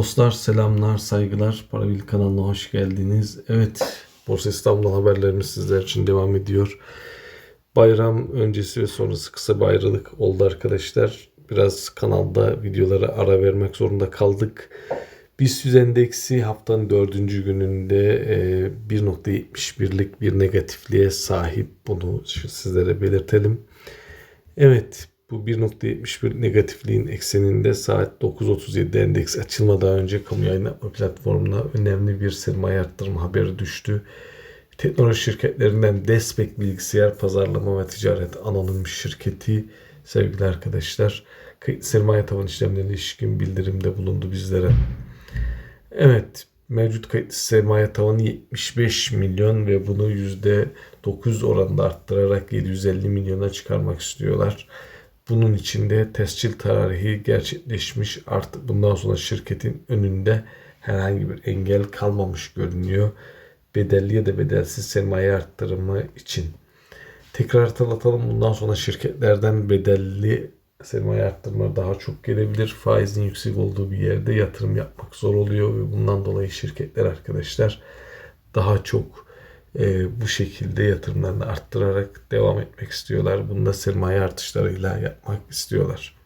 Dostlar selamlar, saygılar. Parabil kanalına hoş geldiniz. Evet, Borsa İstanbul'dan haberlerimiz sizler için devam ediyor. Bayram öncesi ve sonrası kısa bir ayrılık oldu arkadaşlar. Biraz kanalda videolara ara vermek zorunda kaldık. BIST endeksi haftanın dördüncü gününde e, 1.71'lik bir negatifliğe sahip. Bunu sizlere belirtelim. Evet bu 1.71 negatifliğin ekseninde saat 9.37'de endeks açılmadan önce kamu yayın yapma platformuna önemli bir sermaye arttırma haberi düştü. Teknoloji şirketlerinden Despek Bilgisayar Pazarlama ve Ticaret Anonim Şirketi sevgili arkadaşlar sermaye tavan işlemlerine ilişkin bildirimde bulundu bizlere. Evet mevcut kayıtlı sermaye tavanı 75 milyon ve bunu %9 oranında arttırarak 750 milyona çıkarmak istiyorlar. Bunun içinde tescil tarihi gerçekleşmiş artık bundan sonra şirketin önünde herhangi bir engel kalmamış görünüyor. Bedelli ya da bedelsiz sermaye arttırımı için. Tekrar hatırlatalım bundan sonra şirketlerden bedelli sermaye arttırma daha çok gelebilir. Faizin yüksek olduğu bir yerde yatırım yapmak zor oluyor ve bundan dolayı şirketler arkadaşlar daha çok e, bu şekilde yatırımlarını arttırarak devam etmek istiyorlar. Bunu da sermaye artışlarıyla yapmak istiyorlar.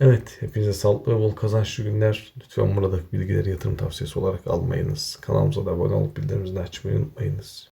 Evet, hepinize sağlıklı ve bol kazançlı günler. Lütfen buradaki bilgileri yatırım tavsiyesi olarak almayınız. Kanalımıza da abone olup bildirimleri açmayı unutmayınız.